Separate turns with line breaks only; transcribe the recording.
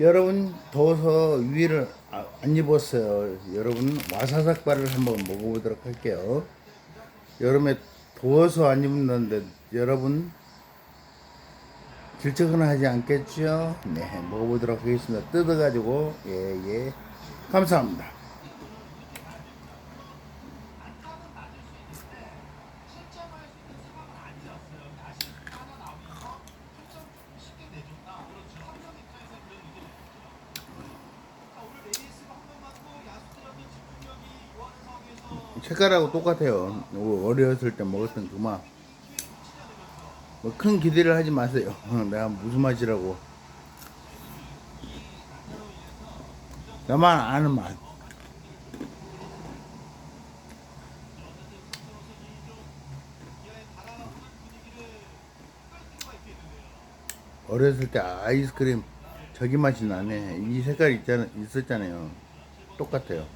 여러분 더워서 위를 아- 안 입었어요. 여러분 와사삭바를 한번 먹어보도록 할게요. 여름에 더워서 안 입는데 여러분 질척은 하지 않겠죠? 네, 먹어보도록 하겠습니다. 뜯어가지고 예 예 감사합니다. 색깔하고 똑같아요. 어, 어렸을 때 먹었던 그 맛. 뭐 큰 기대를 하지 마세요. 내가 무슨 맛이라고. 나만 아는 맛. 어렸을 때 아이스크림 저기 맛이 나네. 이 색깔 있잖아, 있었잖아요. 똑같아요.